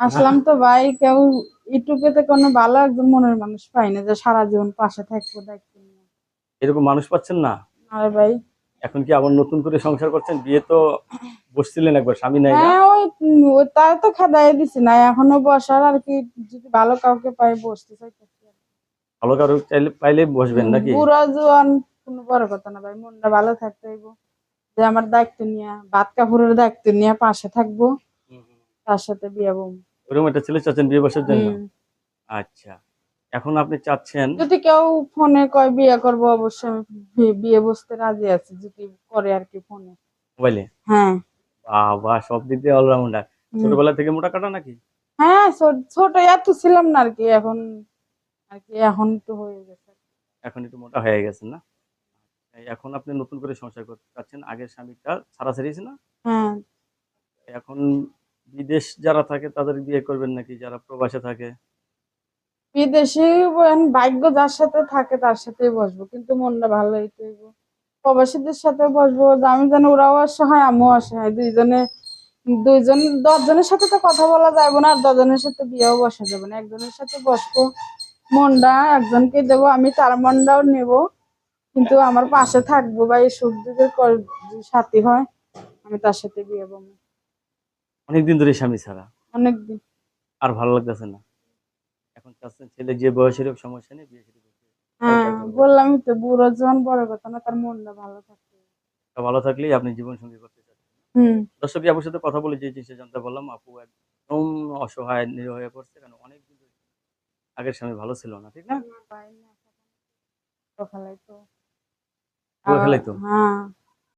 আসলাম তো ভাই কেউ ইউটিউবে তো কোনো ভালো একজন মনের মানুষ পাই না যে সারা জীবন পাশে থাকব নিয়ে এরকম মানুষ পাচ্ছেন না? আরে ভাই। এখন কি আবার নতুন করে সংসার করছেন? বিয়ে তো বসছিলেন একবার স্বামী নাই না? হ্যাঁ ওই ওই তো খেদাই দিছি না এখনও বসার আর কি যদি ভালো কাউকে পাই বসতে কি। ভালো কারও চাইলে পাইলে বসবেন নাকি? বুড়া জোয়ান কোনো বড় কথা না ভাই মনটা ভালো থাকতে হইব। যে আমার দায়িত্ব নিয়ে ভাত কাপড়ের দায়িত্ব নিয়ে পাশে থাকব তার সাথে বিয়ে বম। ওরকম একটা ছেলে চাচ্ছেন বিয়ে বসার জন্য? আচ্ছা। এখন আপনি চাচ্ছেন? যদি কেউ ফোনে কয় বিয়ে করব অবশ্যই আমি বিয়ে বসতে রাজি আছি যদি করে আর কি ফোনে। মোবাইলে? হ্যাঁ। বাবা সব দিক দিয়ে অলরাউন্ডার ছোটবেলা থেকে মোটা কাটা নাকি? হ্যাঁ ছোট এত ছিলাম না আর কি এখন আর কি এখন তো হয়ে গেছে। এখন একটু মোটা হয়ে গেছে না? এখন আপনি নতুন করে সংসার করতে চাচ্ছেন আগের স্বামীটা ছাড়া ছাড়িয়েছে না? হ্যাঁ। এখন বিদেশ যারা থাকে, তাদের বিয়ে করবেন নাকি? যারা প্রবাসে থাকে। বিদেশি ভাগ্য যার সাথে থাকে, তার সাথেই বসবো। কিন্তু মনটা ভালো হইতে প্রবাসীদের সাথে বসবো, আমি জানি ওরাও অসহায় আমিও অসহায় দুইজনে, দুইজন, দশজনের সাথে তো কথা বলা যাবে না, আর দশজনের সাথে বিয়েও বসা যাবে না। একজনের সাথে বসবো, মনটা একজনকে দেবো, আমি তার মনটাও নেব। কিন্তু আমার পাশে থাকব বা এই সুখ যদি সাথী হয়, আমি তার সাথে বিয়ে বলব অনেকদিন ধরে স্বামী ছাড়া। অনেকদিন। আর ভালো লাগতেছে না। এখন চাচ্ছেন ছেলে যে বয়সের হোক সমস্যা নেই বিয়ে শাদী করতে। হ্যাঁ বললামই তো বুড়ো জন বড় কথা না তার মনটা ভালো থাকবে। তা ভালো থাকলেই আপনি জীবন সঙ্গী করতে চাচ্ছেন। হুম। দর্শক আপুর সাথে কথা বলে যে জিনিসটা জানতে পারলাম আপু একদম অসহায় নিরীহ হয়ে পড়ছে কারণ অনেক দিন ধরে আগের স্বামী ভালো ছিল না ঠিক না? খেলাই তো খেলাই তো? হ্যাঁ।